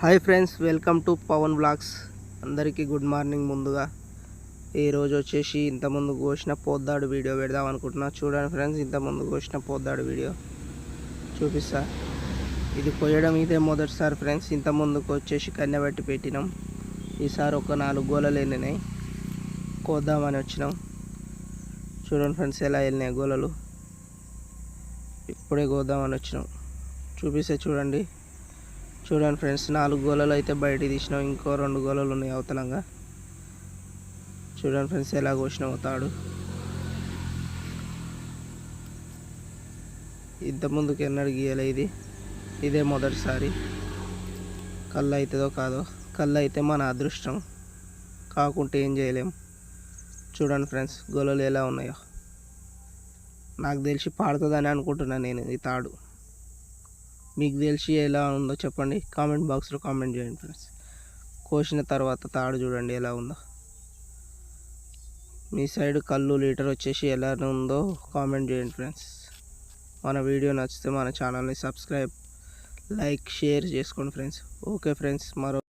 Hi friends welcome to Pavan blogs. అందరికీ good morning ముందుగా. ఈరోజు వచ్చేసి ఇంతకుముందు కోసిన పోద్దాడు వీడియో పెడదాం అనుకుంటున్నా. చూడండి ఫ్రెండ్స్ ఇంతకుముందు కోసిన పోద్దాడు వీడియో. చూపిస్తా. ఇది కొయ్యడం ఇదే మొదటిసారి ఫ్రెండ్స్. ఇంతకుముందుకు వచ్చేసి కన్నెబెట్టి పెట్టినాం. ఈసారి ఒక నాలుగు గోలలు వెళ్ళినాయి. కోద్దామని వచ్చినాం. చూడండి ఫ్రెండ్స్ ఎలా వెళ్ళినాయి గోలలు. ఇప్పుడే కోద్దామని వచ్చినాం. చూపిస్తే చూడండి. చూడండి ఫ్రెండ్స్ నాలుగు గోళలు అయితే బయట తీసినాం. ఇంకో రెండు గోళలు ఉన్నాయి అవతలంగా. చూడండి ఫ్రెండ్స్ ఎలా కోసినాం తాడు. ఇంత ముందుకు ఎన్నడు గీయలే ఇది. ఇదే మొదటిసారి. కళ్ళు అవుతుందో కాదో. కళ్ళు అయితే మన అదృష్టం. కాకుంటే ఏం చేయలేం. చూడండి ఫ్రెండ్స్ గొలలు ఎలా ఉన్నాయో. నాకు తెలిసి పాడుతుందని అనుకుంటున్నాను నేను ఈ తాడు. మీకు తెలిసి ఎలా ఉందో చెప్పండి. కామెంట్ బాక్స్లో కామెంట్ చేయండి ఫ్రెండ్స్. కోసిన తర్వాత తాడు చూడండి ఎలా ఉందో. మీ సైడ్ కళ్ళు లీటర్ వచ్చేసి ఎలా ఉందో కామెంట్ చేయండి ఫ్రెండ్స్. మన వీడియో నచ్చితే మన ఛానల్ని సబ్స్క్రైబ్ లైక్ షేర్ చేసుకోండి ఫ్రెండ్స్. ఓకే ఫ్రెండ్స్ మరో